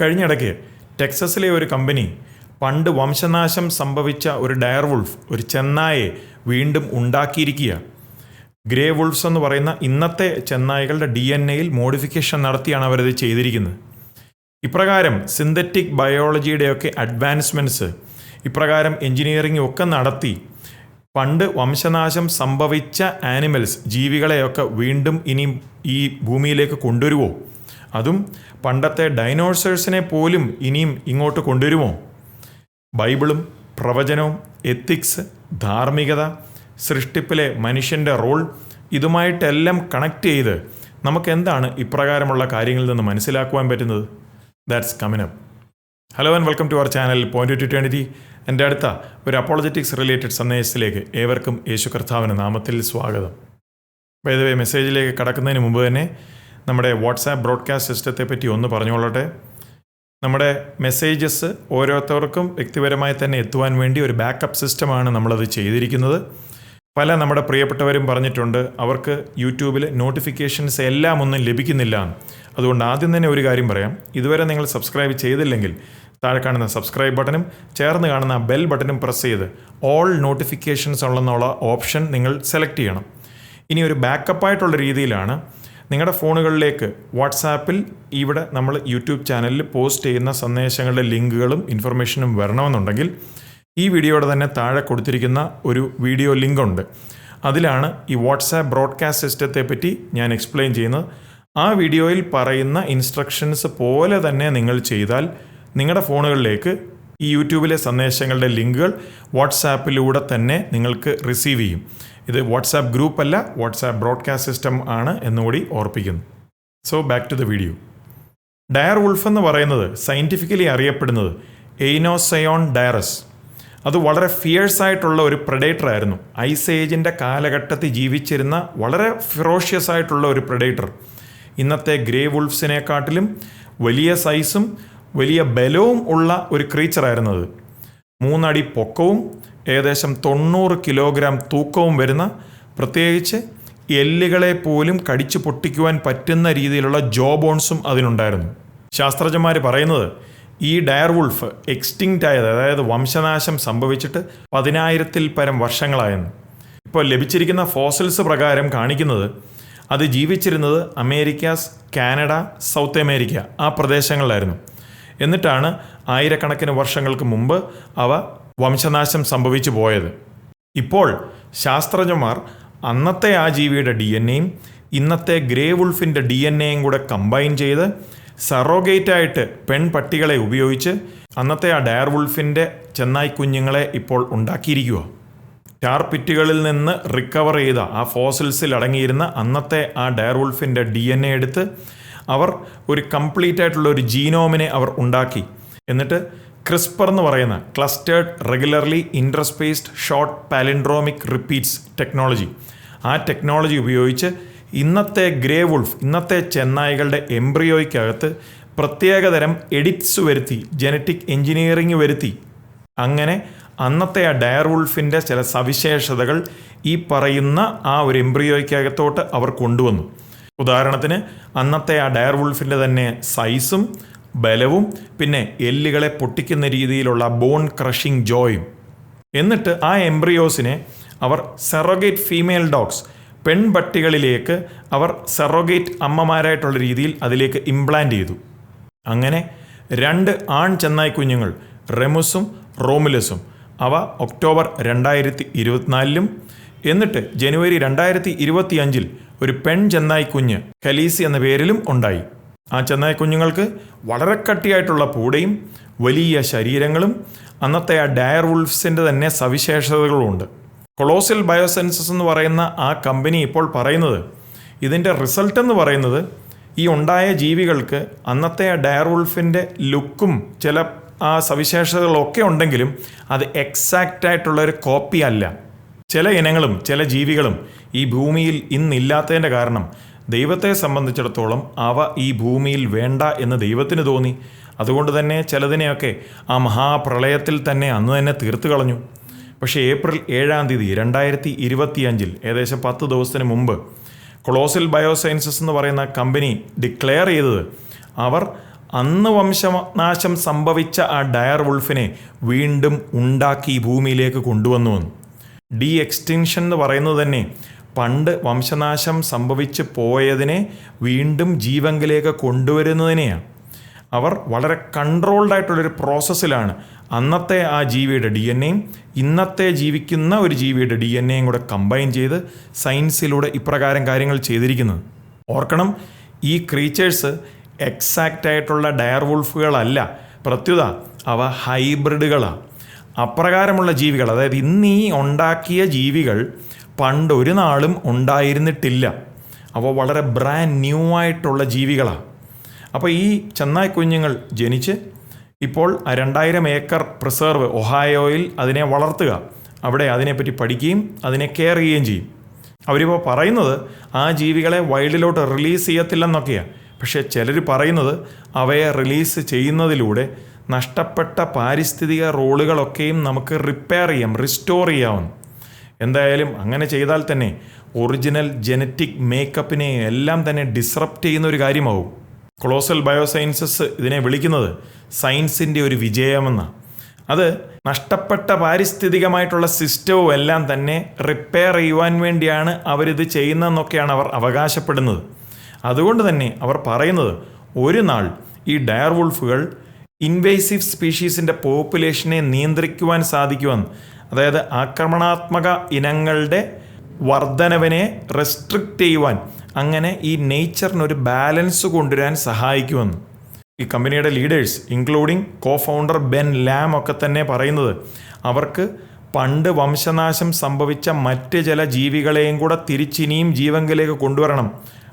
കഴിഞ്ഞിടയ്ക്ക് ടെക്സസിലെ ഒരു കമ്പനി പണ്ട് വംശനാശം സംഭവിച്ച ഒരു ഡയർ വുൾഫ് ഒരു ചെന്നായെ വീണ്ടും ഉണ്ടാക്കിയിരിക്കുക. ഗ്രേ വുൾഫ്സ് എന്ന് പറയുന്ന ഇന്നത്തെ ചെന്നായകളുടെ ഡി എൻ എയിൽ മോഡിഫിക്കേഷൻ നടത്തിയാണ് അവരത് ചെയ്തിരിക്കുന്നത്. ഇപ്രകാരം സിന്തറ്റിക് ബയോളജിയുടെയൊക്കെ അഡ്വാൻസ്മെന്റ്സ് ഇപ്രകാരം എൻജിനീയറിംഗ് ഒക്കെ നടത്തി പണ്ട് വംശനാശം സംഭവിച്ച ആനിമൽസ് ജീവികളെയൊക്കെ വീണ്ടും ഇനി ഈ ഭൂമിയിലേക്ക് കൊണ്ടുവരുമോ അതും പണ്ടത്തെ ഡൈനോസേഴ്സിനെ പോലും ഇനിയും ഇങ്ങോട്ട് കൊണ്ടുവരുമോ? ബൈബിളും പ്രവചനവും എത്തിക്സ് ധാർമ്മികത സൃഷ്ടിപ്പിലെ മനുഷ്യന്റെ റോൾ ഇതുമായിട്ടെല്ലാം കണക്ട് ചെയ്ത് നമുക്ക് എന്താണ് ഇപ്രകാരമുള്ള കാര്യങ്ങളിൽ നിന്ന് മനസ്സിലാക്കുവാൻ പറ്റുന്നത്? That's കമിനപ്പ് hello and welcome to our channel point two twenty എന്റെ അടുത്ത ഒരു അപ്പോളജറ്റിക്സ് റിലേറ്റഡ് സന്ദേശത്തിലേക്ക് ഏവർക്കും യേശു കർത്താവിന് നാമത്തിൽ സ്വാഗതം. വേ മെസ്സേജിലേക്ക് കടക്കുന്നതിന് മുമ്പ് തന്നെ നമ്മുടെ വാട്സാപ്പ് ബ്രോഡ്കാസ്റ്റ് സിസ്റ്റത്തെ പറ്റി ഒന്ന് പറഞ്ഞുകൊള്ളട്ടെ. നമ്മുടെ മെസ്സേജസ് ഓരോരുത്തർക്കും വ്യക്തിപരമായി തന്നെ എത്തുവാൻ വേണ്ടി ഒരു ബാക്കപ്പ് സിസ്റ്റമാണ് നമ്മളത് ചെയ്തിരിക്കുന്നത്. പല നമ്മുടെ പ്രിയപ്പെട്ടവരും പറഞ്ഞിട്ടുണ്ട് അവർക്ക് യൂട്യൂബിൽ നോട്ടിഫിക്കേഷൻസ് എല്ലാം ഒന്നും ലഭിക്കുന്നില്ല. അതുകൊണ്ട് ആദ്യം തന്നെ ഒരു കാര്യം പറയാം. ഇതുവരെ നിങ്ങൾ സബ്സ്ക്രൈബ് ചെയ്തില്ലെങ്കിൽ താഴെ കാണുന്ന സബ്സ്ക്രൈബ് ബട്ടണും ചേർന്ന് കാണുന്ന ബെൽ ബട്ടണും പ്രസ് ചെയ്ത് ഓൾ നോട്ടിഫിക്കേഷൻസ് ഉള്ളെന്നുള്ള ഓപ്ഷൻ നിങ്ങൾ സെലക്ട് ചെയ്യണം. ഇനി ഒരു ബാക്കപ്പായിട്ടുള്ള രീതിയിലാണ് നിങ്ങളുടെ ഫോണുകളിലേക്ക് വാട്സാപ്പിൽ ഇവിടെ നമ്മൾ യൂട്യൂബ് ചാനലിൽ പോസ്റ്റ് ചെയ്യുന്ന സന്ദേശങ്ങളുടെ ലിങ്കുകളും ഇൻഫർമേഷനും വരണമെന്നുണ്ടെങ്കിൽ ഈ വീഡിയോയുടെ തന്നെ താഴെ കൊടുത്തിരിക്കുന്ന ഒരു വീഡിയോ ലിങ്ക് ഉണ്ട് അതിലാണ് ഈ വാട്സാപ്പ് ബ്രോഡ്കാസ്റ്റ് സിസ്റ്റത്തെ പറ്റി ഞാൻ എക്സ്പ്ലെയിൻ ചെയ്യുന്നത്. ആ വീഡിയോയിൽ പറയുന്ന ഇൻസ്ട്രക്ഷൻസ് പോലെ തന്നെ നിങ്ങൾ ചെയ്താൽ നിങ്ങളുടെ ഫോണുകളിലേക്ക് ഈ യൂട്യൂബിലെ സന്ദേശങ്ങളുടെ ലിങ്കുകൾ വാട്സാപ്പിലൂടെ തന്നെ നിങ്ങൾക്ക് റിസീവ് ചെയ്യും. ഇത് വാട്സാപ്പ് ഗ്രൂപ്പ് അല്ല വാട്സാപ്പ് ബ്രോഡ്കാസ്റ്റ് സിസ്റ്റം ആണ് എന്നുകൂടി ഓർപ്പിക്കുന്നു. So back to the video dire wolf എന്ന് പറയുന്നത് സയന്റിഫിക്കലി അറിയപ്പെടുന്നത് എയ്നോസയോൺ ഡയറസ് അത് വളരെ ഫിയേഴ്സ് ആയിട്ടുള്ള ഒരു പ്രഡേറ്റർ ആയിരുന്നു. ഐസ് ഏജിന്റെ കാലഘട്ടത്തിൽ ജീവിച്ചിരുന്ന വളരെ ഫിറോഷ്യസ് ആയിട്ടുള്ള ഒരു പ്രഡേറ്റർ ഇന്നത്തെ ഗ്രേ വുൾഫ്സിനെക്കാട്ടിലും വലിയ സൈസും വലിയ ബലവും ഉള്ള ഒരു ക്രീച്ചറായിരുന്നത് മൂന്നടി പൊക്കവും ഏകദേശം തൊണ്ണൂറ് കിലോഗ്രാം തൂക്കവും വരുന്ന പ്രത്യേകിച്ച് എല്ലുകളെ പോലും കടിച്ചു പൊട്ടിക്കുവാൻ പറ്റുന്ന രീതിയിലുള്ള ജോ ബോൺസും അതിനുണ്ടായിരുന്നു ശാസ്ത്രജ്ഞന്മാർ പറയുന്നത് ഈ ഡയർ വുൾഫ് എക്സ്റ്റിങ്റ്റ് ആയത് അതായത് വംശനാശം സംഭവിച്ചിട്ട് പതിനായിരത്തിൽ പരം വർഷങ്ങളായെന്ന്. ഇപ്പോൾ ലഭിച്ചിരിക്കുന്ന ഫോസിൽസ് പ്രകാരം കാണിക്കുന്നത് അത് ജീവിച്ചിരുന്നത് അമേരിക്കാസ് കാനഡ സൗത്ത് അമേരിക്ക ആ പ്രദേശങ്ങളിലായിരുന്നു. എന്നിട്ടാണ് ആയിരക്കണക്കിന് വർഷങ്ങൾക്ക് മുമ്പ് അവ വംശനാശം സംഭവിച്ചു പോയത്. ഇപ്പോൾ ശാസ്ത്രജ്ഞന്മാർ അന്നത്തെ ആ ജീവിയുടെ ഡി എൻ എയും ഇന്നത്തെ ഗ്രേ വുൾഫിന്റെ ഡി എൻ എയും കൂടെ കമ്പൈൻ ചെയ്ത് സറോഗേറ്റായിട്ട് പെൺപട്ടികളെ ഉപയോഗിച്ച് അന്നത്തെ ആ ഡയർ വുൾഫിന്റെ ചെന്നായി കുഞ്ഞുങ്ങളെ ഇപ്പോൾ ഉണ്ടാക്കിയിരിക്കുക. ടാർപിറ്റുകളിൽ നിന്ന് റിക്കവർ ചെയ്ത ആ ഫോസിൽസിൽ അടങ്ങിയിരുന്ന അന്നത്തെ ആ ഡയർ വുൾഫിന്റെ ഡി എൻ എ എടുത്ത് അവർ ഒരു കംപ്ലീറ്റ് ആയിട്ടുള്ള ഒരു ജീനോമിനെ അവർ ഉണ്ടാക്കി. എന്നിട്ട് ക്രിസ്പർ എന്ന് പറയുന്ന clustered regularly interspaced short palindromic repeats technology. ആ ടെക്നോളജി ഉപയോഗിച്ച് ഇന്നത്തെ ഗ്രേ വുൾഫ് ഇന്നത്തെ ചെന്നായികളുടെ എംബ്രിയോയ്ക്കകത്ത് പ്രത്യേകതരം എഡിറ്റ്സ് വരുത്തി ജനറ്റിക് എഞ്ചിനീയറിംഗ് വരുത്തി. അങ്ങനെ അന്നത്തെ ആ ഡയർ വുൾഫിന്റെ ചില സവിശേഷതകൾ ഈ പറയുന്ന ആ ഒരു എംബ്രിയോയ്ക്കകത്തോട്ട് അവർ കൊണ്ടുവന്നു. ഉദാഹരണത്തിന് അന്നത്തെ ആ ഡയർ വുൾഫിന്റെ തന്നെ സൈസും ബലവും പിന്നെ എല്ലുകളെ പൊട്ടിക്കുന്ന രീതിയിലുള്ള ബോൺ ക്രഷിംഗ് ജോയും എന്നിട്ട് ആ എംബ്രിയോസിനെ അവർ സെറോഗേറ്റ് ഫീമെയിൽ ഡോഗ്സ് പെൺപട്ടികളിലേക്ക് അവർ സെറോഗേറ്റ് അമ്മമാരായിട്ടുള്ള രീതിയിൽ അതിലേക്ക് ഇംപ്ലാന്റ് ചെയ്തു. അങ്ങനെ രണ്ട് ആൺ ചെന്നായി കുഞ്ഞുങ്ങൾ റെമുസും റോമുലസും അവ ഒക്ടോബർ രണ്ടായിരത്തി ഇരുപത്തിനാലിലും എന്നിട്ട് ജനുവരി രണ്ടായിരത്തി ഇരുപത്തിയഞ്ചിൽ ഒരു പെൺ ചെന്നായി കുഞ്ഞ് കലീസി എന്ന പേരിലും ഉണ്ടായി. ആ ചെന്നായ കുഞ്ഞുങ്ങൾക്ക് വളരെ കട്ടിയായിട്ടുള്ള പൂടയും വലിയ ശരീരങ്ങളും അന്നത്തെ ആ ഡയർ വുൾഫ്സിന്റെ തന്നെ സവിശേഷതകളുമുണ്ട് കൊളോസൽ ബയോസെൻസസ് എന്ന് പറയുന്ന ആ കമ്പനി ഇപ്പോൾ പറയുന്നത് ഇതിന്റെ റിസൾട്ട് എന്ന് പറയുന്നത് ഈ ഉണ്ടായ ജീവികൾക്ക് അന്നത്തെ ആ ഡയർ വുൾഫിന്റെ ലുക്കും ചില ആ സവിശേഷതകളൊക്കെ ഉണ്ടെങ്കിലും അത് എക്സാക്റ്റ് ആയിട്ടുള്ള ഒരു കോപ്പി അല്ല. ചില ഇനങ്ങളും ചില ജീവികളും ഈ ഭൂമിയിൽ ഇന്നില്ലാത്തതിന്റെ കാരണം ദൈവത്തെ സംബന്ധിച്ചിടത്തോളം അവ ഈ ഭൂമിയിൽ വേണ്ട എന്ന് ദൈവത്തിന് തോന്നി. അതുകൊണ്ട് തന്നെ ചിലതിനെയൊക്കെ ആ മഹാപ്രളയത്തിൽ തന്നെ അന്ന് തന്നെ തീർത്തു കളഞ്ഞു. പക്ഷേ ഏപ്രിൽ ഏഴാം തീയതി രണ്ടായിരത്തി ഇരുപത്തിയഞ്ചിൽ ഏകദേശം പത്ത് ദിവസത്തിന് മുമ്പ് ക്ലോസിൽ ബയോസയൻസസ് എന്ന് പറയുന്ന കമ്പനി ഡിക്ലെയർ ചെയ്തത് അവർ അന്ന് വംശനാശം സംഭവിച്ച ആ ഡയർ വുൾഫിനെ വീണ്ടും ഉണ്ടാക്കി ഭൂമിയിലേക്ക് കൊണ്ടുവന്നു ഡി എക്സ്റ്റിൻഷൻ എന്ന് പറയുന്നത് തന്നെ പണ്ട് വംശനാശം സംഭവിച്ച് പോയതിനെ വീണ്ടും ജീവങ്കിലേക്ക് കൊണ്ടുവരുന്നതിനെയാണ്. അവർ വളരെ കൺട്രോൾഡ് ആയിട്ടുള്ളൊരു പ്രോസസ്സിലാണ് അന്നത്തെ ആ ജീവിയുടെ ഡി എൻ എയും ഇന്നത്തെ ജീവിക്കുന്ന ഒരു ജീവിയുടെ ഡി എൻ എയും കൂടെ കമ്പൈൻ ചെയ്ത് സയൻസിലൂടെ ഇപ്രകാരം കാര്യങ്ങൾ ചെയ്തിരിക്കുന്നത്. ഓർക്കണം ഈ ക്രീച്ചേഴ്സ് എക്സാക്റ്റ് ആയിട്ടുള്ള ഡയർ വുൾഫുകളല്ല പ്രത്യുത അവ ഹൈബ്രിഡുകളാണ് അപ്രകാരമുള്ള ജീവികൾ അതായത് ഇന്ന് ഉണ്ടാക്കിയ ജീവികൾ പണ്ട് ഒരു നാളും ഉണ്ടായിരുന്നിട്ടില്ല. അവ വളരെ ബ്രാൻഡ് ന്യൂ ആയിട്ടുള്ള ജീവികളാണ് അപ്പോൾ ഈ ചെന്നായ് കുഞ്ഞുങ്ങൾ ജനിച്ച് ഇപ്പോൾ രണ്ടായിരം ഏക്കർ പ്രിസർവ് ഒഹായോയിൽ അതിനെ വളർത്തുക. അവിടെ അതിനെപ്പറ്റി പഠിക്കുകയും അതിനെ കെയർ ചെയ്യുകയും ചെയ്യും. അവരിപ്പോൾ പറയുന്നത് ആ ജീവികളെ വൈൽഡിലോട്ട് റിലീസ് ചെയ്യത്തില്ലെന്നൊക്കെയാണ് പക്ഷേ ചിലർ പറയുന്നത് അവയെ റിലീസ് ചെയ്യുന്നതിലൂടെ നഷ്ടപ്പെട്ട പാരിസ്ഥിതിക റോളുകളൊക്കെയും നമുക്ക് റിപ്പയർ ചെയ്യാം റിസ്റ്റോർ ചെയ്യാവുന്നു. എന്തായാലും അങ്ങനെ ചെയ്താൽ തന്നെ ഒറിജിനൽ ജനറ്റിക് മേക്കപ്പിനെ എല്ലാം തന്നെ ഡിസ്റപ്റ്റ് ചെയ്യുന്ന ഒരു കാര്യമാവും. ക്ലോസൽ ബയോസയൻസസ് ഇതിനെ വിളിക്കുന്നത് സയൻസിന്റെ ഒരു വിജയമെന്ന. അത് നഷ്ടപ്പെട്ട പാരിസ്ഥിതികമായിട്ടുള്ള സിസ്റ്റവും എല്ലാം തന്നെ റിപ്പയർ ചെയ്യുവാൻ വേണ്ടിയാണ് അവരിത് ചെയ്യുന്നതെന്നൊക്കെയാണ് അവർ അവകാശപ്പെടുന്നത്. അതുകൊണ്ട് തന്നെ അവർ പറയുന്നത് ഒരു നാൾ ഈ ഡയർ വുൾഫുകൾ ഇൻവേസീവ് സ്പീഷീസിന്റെ പോപ്പുലേഷനെ നിയന്ത്രിക്കുവാൻ സാധിക്കുമെന്ന്. അതായത് ആക്രമണാത്മക ഇനങ്ങളുടെ വർധനവിനെ റെസ്ട്രിക്റ്റ് ചെയ്യുവാൻ അങ്ങനെ ഈ നേച്ചറിനൊരു ബാലൻസ് കൊണ്ടുവരാൻ സഹായിക്കുമെന്ന്. ഈ കമ്പനിയുടെ leaders including co founder Ben Lamm ഒക്കെ തന്നെ പറയുന്നത് അവർക്ക് പണ്ട് വംശനാശം സംഭവിച്ച മറ്റ് ചില ജീവികളെയും കൂടെ തിരിച്ചിനിയും ജീവങ്കിലേക്ക് കൊണ്ടുവരണം.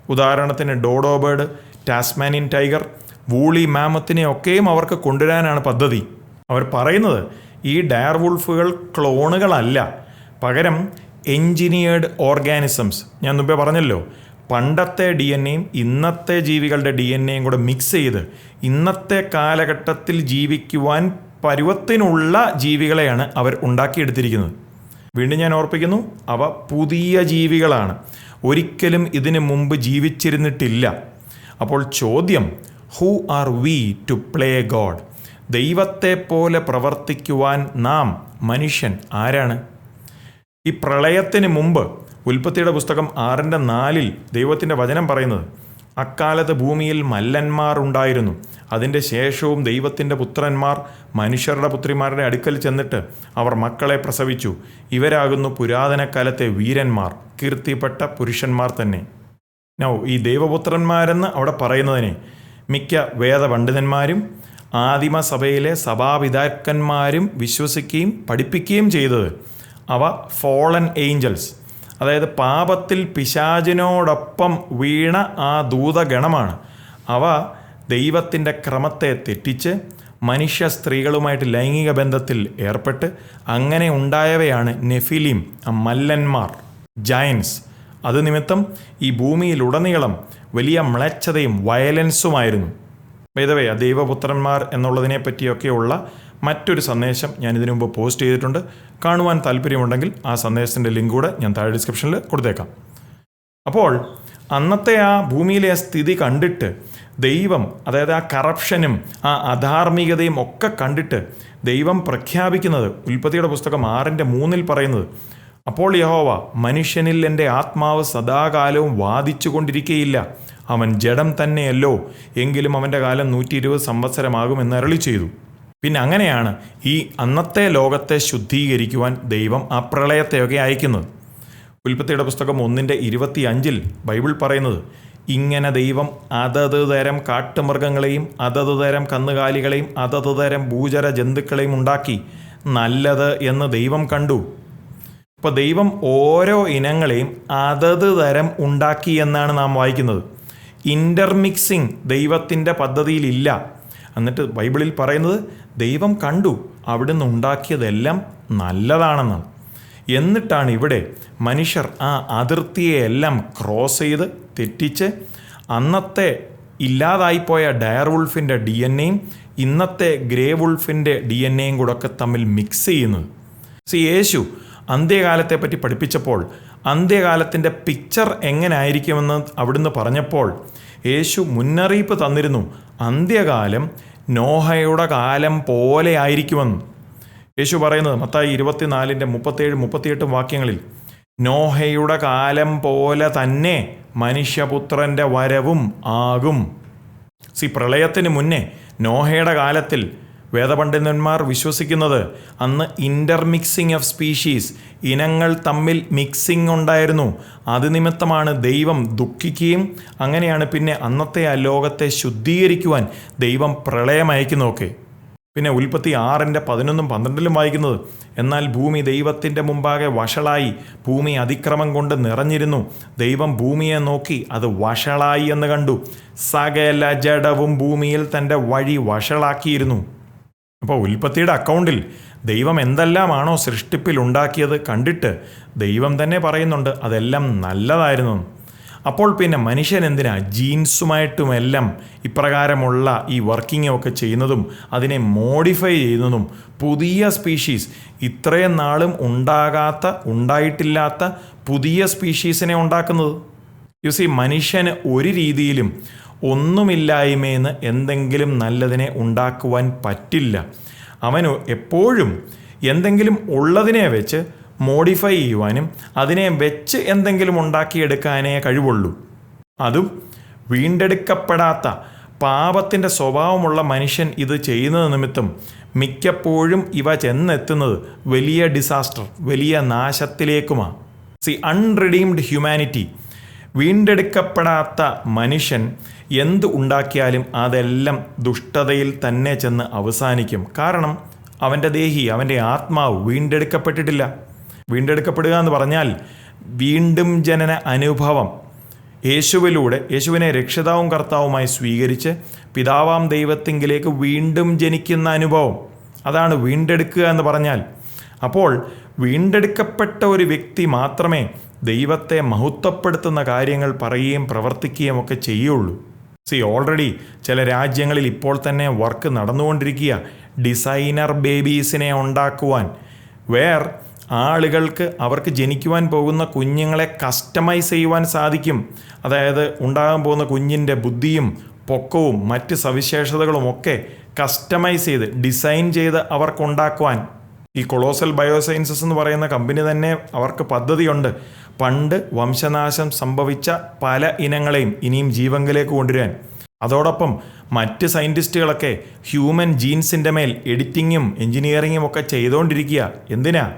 ഉദാഹരണത്തിന് dodo bird Tasmanian tiger woolly മാമത്തിനെ ഒക്കെയും അവർക്ക് കൊണ്ടുവരാനാണ് പദ്ധതി. അവർ പറയുന്നത് ഈ ഡയർ വുൾഫുകൾ ക്ലോണുകളല്ല. പകരം എൻജിനീയേർഡ് ഓർഗാനിസംസ്. ഞാൻ മുമ്പേ പറഞ്ഞല്ലോ പണ്ടത്തെ ഡി എൻ എയും ഇന്നത്തെ ജീവികളുടെ ഡി എൻ എയും കൂടെ മിക്സ് ചെയ്ത് ഇന്നത്തെ കാലഘട്ടത്തിൽ ജീവിക്കുവാൻ പരുവത്തിനുള്ള ജീവികളെയാണ് അവർ ഉണ്ടാക്കിയെടുത്തിരിക്കുന്നത്. വീണ്ടും ഞാൻ ഓർപ്പിക്കുന്നു അവ പുതിയ ജീവികളാണ്. ഒരിക്കലും ഇതിനു മുമ്പ് ജീവിച്ചിരുന്നിട്ടില്ല. അപ്പോൾ ചോദ്യം who are we to play God ദൈവത്തെ പോലെ പ്രവർത്തിക്കുവാൻ നാം മനുഷ്യൻ ആരാണ്? ഈ പ്രളയത്തിന് മുമ്പ് ഉൽപ്പത്തിയുടെ പുസ്തകം ആറിന്റെ നാലിൽ ദൈവത്തിന്റെ വചനം പറയുന്നത് അക്കാലത്ത് ഭൂമിയിൽ മല്ലന്മാർ ഉണ്ടായിരുന്നു. അതിന്റെ ശേഷവും ദൈവത്തിന്റെ പുത്രന്മാർ മനുഷ്യരുടെ പുത്രിമാരുടെ അടുക്കൽ ചെന്നിട്ട് അവർ മക്കളെ പ്രസവിച്ചു. ഇവരാകുന്നു പുരാതനകാലത്തെ വീരന്മാർ കീർത്തിപ്പെട്ട പുരുഷന്മാർ തന്നെ. നൗ ഈ ദൈവപുത്രന്മാരെന്ന് അവിടെ പറയുന്നതിനെ മിക്ക വേദപണ്ഡിതന്മാരും ആദിമസഭയിലെ സഭാപിതാക്കന്മാരും വിശ്വസിക്കുകയും പഠിപ്പിക്കുകയും ചെയ്തത് അവ ഫോളൻ ഏഞ്ചൽസ് അതായത് പാപത്തിൽ പിശാചിനോടൊപ്പം വീണ ആ ദൂതഗണമാണ്. അവ ദൈവത്തിന്റെ ക്രമത്തെ തെറ്റിച്ച് മനുഷ്യ സ്ത്രീകളുമായിട്ട് ലൈംഗിക ബന്ധത്തിൽ ഏർപ്പെട്ട് അങ്ങനെ ഉണ്ടായവയാണ് നെഫിലിം മല്ലന്മാർ ജയൻസ് അത് നിമിത്തം ഈ ഭൂമിയിലുടനീളം വലിയ മ്ലേച്ഛതയും വയലൻസുമായിരുന്നു വൈദവേ ദൈവപുത്രന്മാർ എന്നുള്ളതിനെ പറ്റിയൊക്കെയുള്ള മറ്റൊരു സന്ദേശം ഞാൻ ഇതിനു മുമ്പ് പോസ്റ്റ് ചെയ്തിട്ടുണ്ട്. കാണുവാൻ താല്പര്യമുണ്ടെങ്കിൽ ആ സന്ദേശത്തിന്റെ ലിങ്ക് കൂടെ ഞാൻ താഴെ ഡിസ്ക്രിപ്ഷനിൽ കൊടുത്തേക്കാം. അപ്പോൾ അന്നത്തെ ആ ഭൂമിയിലെ ആ സ്ഥിതി കണ്ടിട്ട് ദൈവം അതായത് ആ കറപ്ഷനും ആ അധാർമികതയും ഒക്കെ കണ്ടിട്ട് ദൈവം പ്രഖ്യാപിക്കുന്നത് ഉൽപ്പത്തിയുടെ പുസ്തകം ആറിന്റെ മൂന്നിൽ പറയുന്നത് അപ്പോൾ യഹോവ മനുഷ്യനിൽ എന്റെ ആത്മാവ് സദാകാലവും വാദിച്ചു കൊണ്ടിരിക്കുകയില്ല അവൻ ജഡം തന്നെയല്ലോ. എങ്കിലും അവന്റെ കാലം നൂറ്റി ഇരുപത് സംവത്സരമാകുമെന്ന് അരളി ചെയ്തു. പിന്നെ അങ്ങനെയാണ് ഈ അന്നത്തെ ലോകത്തെ ശുദ്ധീകരിക്കുവാൻ ദൈവം ആ പ്രളയത്തെയൊക്കെ അയക്കുന്നത്. ഉൽപ്പത്തിയുടെ പുസ്തകം ഒന്നിന്റെ ഇരുപത്തി അഞ്ചിൽ ബൈബിൾ പറയുന്നത് ഇങ്ങനെ ദൈവം അതത് തരം കാട്ടുമൃഗങ്ങളെയും അതത് തരം കന്നുകാലികളെയും അതത് തരം ഭൂചര ജന്തുക്കളെയും ഉണ്ടാക്കി നല്ലത് എന്ന് ദൈവം കണ്ടു. അപ്പോൾ ദൈവം ഓരോ ഇനങ്ങളെയും അതത് തരം ഉണ്ടാക്കി എന്നാണ് നാം വായിക്കുന്നത്. ഇന്റർമിക്സിങ് ദൈവത്തിന്റെ പദ്ധതിയിലില്ല. എന്നിട്ട് ബൈബിളിൽ പറയുന്നത് ദൈവം കണ്ടു അവിടുന്ന് ഉണ്ടാക്കിയതെല്ലാം നല്ലതാണെന്നാണ്. എന്നിട്ടാണ് ഇവിടെ മനുഷ്യർ ആ അതിർത്തിയെയെല്ലാം ക്രോസ് ചെയ്ത് തെറ്റിച്ച് അന്നത്തെ ഇല്ലാതായിപ്പോയ ഡയർ വുൾഫിന്റെ ഡി എൻ എയും ഇന്നത്തെ ഗ്രേ വുൾഫിന്റെ ഡി എൻ എയും കൂടെ ഒക്കെ തമ്മിൽ മിക്സ് ചെയ്യുന്നത്. സി യേശു അന്ത്യകാലത്തെപ്പറ്റി പഠിപ്പിച്ചപ്പോൾ അന്ത്യകാലത്തിന്റെ പിക്ചർ എങ്ങനെ ആയിരിക്കുമെന്ന് അവിടുന്ന് പറഞ്ഞപ്പോൾ യേശു മുന്നറിയിപ്പ് തന്നിരുന്നു അന്ത്യകാലം നോഹയുടെ കാലം പോലെ ആയിരിക്കുമെന്ന്. യേശു പറയുന്നത് മത്തായി ഇരുപത്തിനാലിന്റെ മുപ്പത്തേഴ് മുപ്പത്തിയെട്ടും വാക്യങ്ങളിൽ നോഹയുടെ കാലം പോലെ തന്നെ മനുഷ്യപുത്രന്റെ വരവും ആകും. സി പ്രളയത്തിന് മുന്നേ നോഹയുടെ കാലത്തിൽ വേദപണ്ഡിതന്മാർ വിശ്വസിക്കുന്നത് അന്ന് ഇന്റർമിക്സിംഗ് ഓഫ് സ്പീഷീസ് ഇനങ്ങൾ തമ്മിൽ മിക്സിംഗ് ഉണ്ടായിരുന്നു. അത് നിമിത്തമാണ് ദൈവം ദുഃഖിക്കുകയും അങ്ങനെയാണ് പിന്നെ അന്നത്തെ ആ ലോകത്തെ ശുദ്ധീകരിക്കുവാൻ ദൈവം പ്രളയം അയക്കുന്നതൊക്കെ. പിന്നെ ഉൽപ്പത്തി ആറിന്റെ പതിനൊന്നും പന്ത്രണ്ടിലും വായിക്കുന്നത് എന്നാൽ ഭൂമി ദൈവത്തിന്റെ മുമ്പാകെ വഷളായി ഭൂമി അതിക്രമം കൊണ്ട് നിറഞ്ഞിരുന്നു. ദൈവം ഭൂമിയെ നോക്കി അത് വഷളായി എന്ന് കണ്ടു. സകല ജഡവും ഭൂമിയിൽ തന്റെ വഴി വഷളാക്കിയിരുന്നു. അപ്പോൾ ഉൽപ്പത്തിയുടെ അക്കൗണ്ടിൽ ദൈവം എന്തെല്ലാമാണോ സൃഷ്ടിപ്പിൽ ഉണ്ടാക്കിയത് കണ്ടിട്ട് ദൈവം തന്നെ പറയുന്നുണ്ട് അതെല്ലാം നല്ലതായിരുന്നു. അപ്പോൾ പിന്നെ മനുഷ്യൻ എന്തിനാ ജീൻസുമായിട്ടുമെല്ലാം ഇപ്രകാരമുള്ള ഈ വർക്കിംഗ് ഒക്കെ ചെയ്യുന്നതും അതിനെ മോഡിഫൈ ചെയ്യുന്നതും പുതിയ സ്പീഷീസ് ഇത്രയും നാളും ഉണ്ടാകാത്ത ഉണ്ടായിട്ടില്ലാത്ത പുതിയ സ്പീഷീസിനെ ഉണ്ടാക്കുന്നത്? യു സി മനുഷ്യന് ഒരു രീതിയിലും ഒന്നുമില്ലായ്മയെന്ന് എന്തെങ്കിലും നല്ലതിനെ ഉണ്ടാക്കുവാൻ പറ്റില്ല. അവന് എപ്പോഴും എന്തെങ്കിലും ഉള്ളതിനെ വെച്ച് മോഡിഫൈ ചെയ്യുവാനും അതിനെ വെച്ച് എന്തെങ്കിലും ഉണ്ടാക്കിയെടുക്കാനേ കഴിവുള്ളൂ. അതും വീണ്ടെടുക്കപ്പെടാത്ത പാപത്തിന്റെ സ്വഭാവമുള്ള മനുഷ്യൻ ഇത് ചെയ്യുന്നത് നിമിത്തം മിക്കപ്പോഴും ഇവ ചെന്നെത്തുന്നത് വലിയ ഡിസാസ്റ്റർ വലിയ നാശത്തിലേക്കുമാണ് സി അൺറിഡീംഡ് ഹ്യൂമാനിറ്റി വീണ്ടെടുക്കപ്പെടാത്ത മനുഷ്യൻ എന്ത് ഉണ്ടാക്കിയാലും അതെല്ലാം ദുഷ്ടതയിൽ തന്നെ ചെന്ന് അവസാനിക്കും. കാരണം അവന്റെ ദേഹി അവന്റെ ആത്മാവ് വീണ്ടെടുക്കപ്പെട്ടിട്ടില്ല. വീണ്ടെടുക്കപ്പെടുക എന്ന് പറഞ്ഞാൽ വീണ്ടും ജനന അനുഭവം. യേശുവിലൂടെ യേശുവിനെ രക്ഷിതാവും കർത്താവുമായി സ്വീകരിച്ച് പിതാവാം ദൈവത്തെങ്കിലേക്ക് വീണ്ടും ജനിക്കുന്ന അനുഭവം. അതാണ് വീണ്ടെടുക്കുക എന്ന് പറഞ്ഞാൽ. അപ്പോൾ വീണ്ടെടുക്കപ്പെട്ട ഒരു വ്യക്തി മാത്രമേ ദൈവത്തെ മഹത്വപ്പെടുത്തുന്ന കാര്യങ്ങൾ പറയുകയും പ്രവർത്തിക്കുകയും ഒക്കെ ചെയ്യുള്ളൂ. സി ഓൾറെഡി ചില രാജ്യങ്ങളിൽ ഇപ്പോൾ തന്നെ വർക്ക് നടന്നുകൊണ്ടിരിക്കുക. ഡിസൈനർ ബേബീസിനെ ഉണ്ടാക്കുവാൻ. വേർ ആളുകൾക്ക് അവർക്ക് ജനിക്കുവാൻ പോകുന്ന കുഞ്ഞുങ്ങളെ കസ്റ്റമൈസ് ചെയ്യുവാൻ സാധിക്കും. അതായത് ഉണ്ടാകാൻ പോകുന്ന കുഞ്ഞിന്റെ ബുദ്ധിയും പൊക്കവും മറ്റ് സവിശേഷതകളുമൊക്കെ കസ്റ്റമൈസ് ചെയ്ത് ഡിസൈൻ ചെയ്ത് അവർക്കുണ്ടാക്കുവാൻ. ഈ കൊളോസൽ ബയോസയൻസസ് എന്ന് പറയുന്ന കമ്പനി തന്നെ അവർക്ക് പദ്ധതിയുണ്ട്. പണ്ട് വംശനാശം സംഭവിച്ച പല ഇനങ്ങളെയും ഇനിയും ജീവങ്കിലേക്ക് കൊണ്ടുവരാൻ. അതോടൊപ്പം മറ്റ് സയന്റിസ്റ്റുകളൊക്കെ ഹ്യൂമൻ ജീൻസിന്റെ മേൽ എഡിറ്റിങ്ങും എൻജിനീയറിങ്ങും ഒക്കെ ചെയ്തുകൊണ്ടിരിക്കുക എന്തിനാ?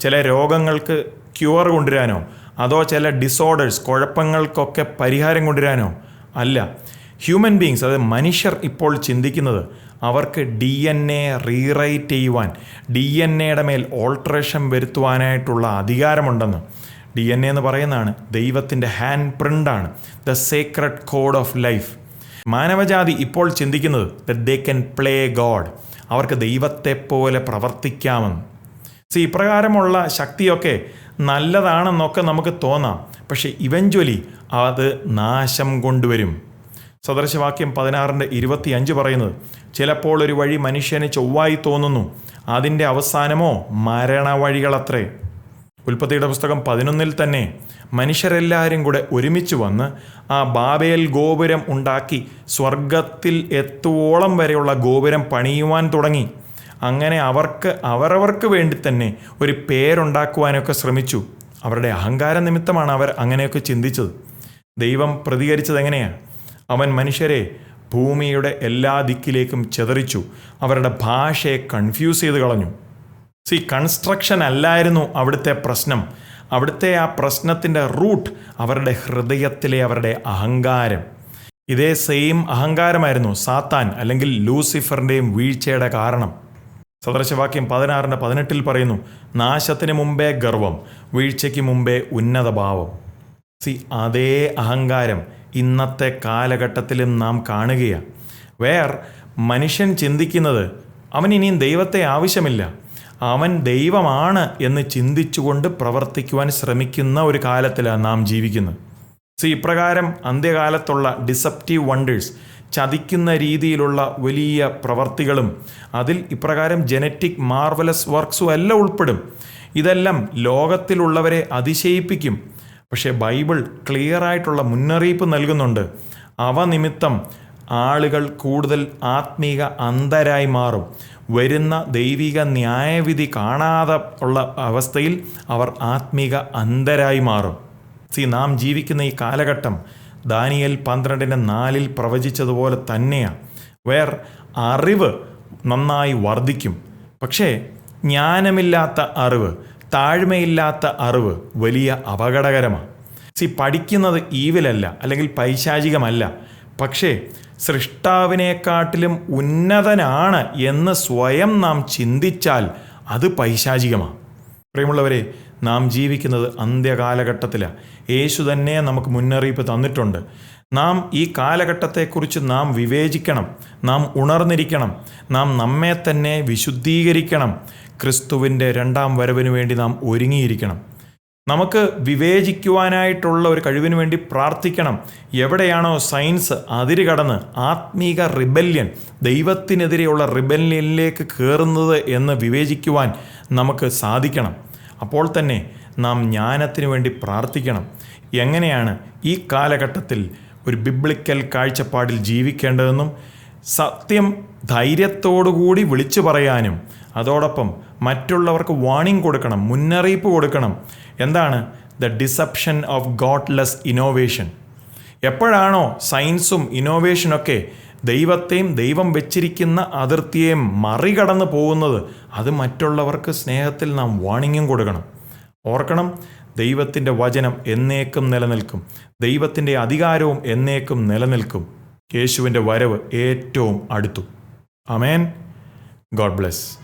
ചില രോഗങ്ങൾക്ക് ക്യൂർ കൊണ്ടുവരാനോ? അതോ ചില ഡിസോർഡേഴ്സ് കുഴപ്പങ്ങൾക്കൊക്കെ പരിഹാരം കൊണ്ടുവരാനോ? അല്ല. ഹ്യൂമൻ ബീങ്സ് അതായത് മനുഷ്യർ ഇപ്പോൾ ചിന്തിക്കുന്നത് അവർക്ക് ഡി എൻ എ റീറൈറ്റ് ചെയ്യുവാൻ ഡി എൻ എയുടെ മേൽ ഓൾട്രേഷൻ വരുത്തുവാനായിട്ടുള്ള അധികാരമുണ്ടെന്ന്. ഡി എൻ എ എന്ന് പറയുന്നതാണ്. ദൈവത്തിന്റെ hand പ്രിന്റാണ് the secret code of life മാനവജാതി ഇപ്പോൾ ചിന്തിക്കുന്നത് ദേ കൻ പ്ലേ ഗോഡ് അവർക്ക് ദൈവത്തെ പോലെ പ്രവർത്തിക്കാമെന്ന്. സി ഇപ്രകാരമുള്ള ശക്തിയൊക്കെ നല്ലതാണെന്നൊക്കെ നമുക്ക് തോന്നാം. പക്ഷേ ഇവഞ്ച്വലി അത് നാശം കൊണ്ടുവരും. സദൃശവാക്യം പതിനാറിന്റെ ഇരുപത്തി അഞ്ച് പറയുന്നത് ചിലപ്പോൾ ഒരു വഴി മനുഷ്യന് ചൊവ്വായി തോന്നുന്നു. അതിന്റെ അവസാനമോ മരണവഴികളത്രേ. ഉൽപ്പത്തിയുടെ പുസ്തകം പതിനൊന്നിൽ തന്നെ മനുഷ്യരെല്ലാവരും കൂടെ ഒരുമിച്ച് വന്ന് ആ ബാബേൽ ഗോപുരം ഉണ്ടാക്കി സ്വർഗത്തിൽ എത്തുവോളം വരെയുള്ള ഗോപുരം പണിയുവാൻ തുടങ്ങി. അങ്ങനെ അവർക്ക് അവരവർക്ക് വേണ്ടി തന്നെ ഒരു പേരുണ്ടാക്കുവാനൊക്കെ ശ്രമിച്ചു. അവരുടെ അഹങ്കാര നിമിത്തമാണ് അവർ അങ്ങനെയൊക്കെ ചിന്തിച്ചത്. ദൈവം പ്രതികരിച്ചത് എങ്ങനെയാണ് അവൻ മനുഷ്യരെ ഭൂമിയുടെ എല്ലാ ദിക്കിലേക്കും ചെതറിച്ചു. അവരുടെ ഭാഷയെ കൺഫ്യൂസ് ചെയ്ത് കളഞ്ഞു. സി കൺസ്ട്രക്ഷൻ അല്ലായിരുന്നു അവിടുത്തെ പ്രശ്നം. അവിടുത്തെ ആ പ്രശ്നത്തിന്റെ റൂട്ട് അവരുടെ ഹൃദയത്തിലെ അവരുടെ അഹങ്കാരം. ഇതേ സെയിം അഹങ്കാരമായിരുന്നു സാത്താൻ അല്ലെങ്കിൽ ലൂസിഫറിന്റെയും വീഴ്ചയുടെ കാരണം. സദൃശവാക്യം പതിനാറിന്റെ പതിനെട്ടിൽ പറയുന്നു നാശത്തിന് മുമ്പേ ഗർവം വീഴ്ചയ്ക്ക് മുമ്പേ ഉന്നതഭാവം സി അതേ അഹങ്കാരം ഇന്നത്തെ കാലഘട്ടത്തിലും നാം കാണുകയാണ്. വേർ മനുഷ്യൻ ചിന്തിക്കുന്നത് അവനിനിയും ദൈവത്തെ ആവശ്യമില്ല. അവൻ ദൈവമാണ് എന്ന് ചിന്തിച്ചുകൊണ്ട് പ്രവർത്തിക്കുവാൻ ശ്രമിക്കുന്ന ഒരു കാലത്തിലാണ് നാം ജീവിക്കുന്നത്. സി ഇപ്രകാരം അന്ത്യകാലത്തുള്ള ഡിസപ്റ്റീവ് വണ്ടേഴ്സ് ചതിക്കുന്ന രീതിയിലുള്ള വലിയ പ്രവർത്തികളും അതിൽ ഇപ്രകാരം ജനറ്റിക് മാർവലസ് വർക്ക്സും എല്ലാം ഉൾപ്പെടും. ഇതെല്ലാം ലോകത്തിലുള്ളവരെ അതിശയിപ്പിക്കും. പക്ഷേ ബൈബിൾ ക്ലിയറായിട്ടുള്ള മുന്നറിയിപ്പ് നൽകുന്നുണ്ട്. അവ നിമിത്തം ആളുകൾ കൂടുതൽ ആത്മീക അന്ധരായി മാറും. വരുന്ന ദൈവിക ന്യായവിധി കാണാതെ ഉള്ള അവസ്ഥയിൽ അവർ ആത്മീക അന്ധരായി മാറും. സി നാം ജീവിക്കുന്ന ഈ കാലഘട്ടം ദാനിയൽ പന്ത്രണ്ടിന്റെ നാലിൽ പ്രവചിച്ചതുപോലെ തന്നെയാണ് വേർ അറിവ് നന്നായി വർദ്ധിക്കും. പക്ഷേ ജ്ഞാനമില്ലാത്ത അറിവ് താഴ്മയില്ലാത്ത അറിവ് വലിയ അപകടകരമാണ് സി പഠിക്കുന്നത് ഈവിലല്ല അല്ലെങ്കിൽ പൈശാചികമല്ല. പക്ഷേ സൃഷ്ടാവിനെക്കാട്ടിലും ഉന്നതനാണ് എന്ന് സ്വയം നാം ചിന്തിച്ചാൽ അത് പൈശാചികമാണ്. പ്രിയമുള്ളവരെ നാം ജീവിക്കുന്നത് അന്ത്യകാലഘട്ടത്തിലാണ് യേശു തന്നെ നമുക്ക് മുന്നറിയിപ്പ് തന്നിട്ടുണ്ട്. നാം ഈ കാലഘട്ടത്തെക്കുറിച്ച് നാം വിവേചിക്കണം നാം ഉണർന്നിരിക്കണം നാം നമ്മെ തന്നെ വിശുദ്ധീകരിക്കണം ക്രിസ്തുവിന്റെ രണ്ടാം വരവിന് വേണ്ടി നാം ഒരുങ്ങിയിരിക്കണം. നമുക്ക് വിവേചിക്കുവാനായിട്ടുള്ള ഒരു കഴിവിന് വേണ്ടി പ്രാർത്ഥിക്കണം. എവിടെയാണോ സയൻസ് അതിര് കടന്ന് ആത്മീക റിബല്യൻ ദൈവത്തിനെതിരെയുള്ള റിബല്യനിലേക്ക് കയറുന്നത് എന്ന് വിവേചിക്കുവാൻ നമുക്ക് സാധിക്കണം. അപ്പോൾ തന്നെ നാം ജ്ഞാനത്തിന് വേണ്ടി പ്രാർത്ഥിക്കണം. എങ്ങനെയാണ് ഈ കാലഘട്ടത്തിൽ ഒരു ബിബ്ലിക്കൽ കാഴ്ചപ്പാടിൽ ജീവിക്കേണ്ടതെന്നും സത്യം ധൈര്യത്തോടുകൂടി വിളിച്ചു പറയാനും അതോടൊപ്പം മറ്റുള്ളവർക്ക് വാണിംഗ് കൊടുക്കണം മുന്നറിയിപ്പ് കൊടുക്കണം. എന്താണ്? The deception of godless innovation എപ്പോഴാണോ സയൻസും ഇന്നോവേഷനൊക്കെ ദൈവത്തെയും ദൈവം വെച്ചിരിക്കുന്ന അതിർത്തിയെയും മറികടന്ന് പോകുന്നത് അത് മറ്റുള്ളവർക്ക് സ്നേഹത്തിൽ നാം വാണിംഗും കൊടുക്കണം. ഓർക്കണം ദൈവത്തിന്റെ വചനം എന്നേക്കും നിലനിൽക്കും. ദൈവത്തിന്റെ അധികാരവും എന്നേക്കും നിലനിൽക്കും. യേശുവിന്റെ വരവ് ഏറ്റവും അടുത്തു. അമേൻ ഗോഡ് ബ്ലെസ്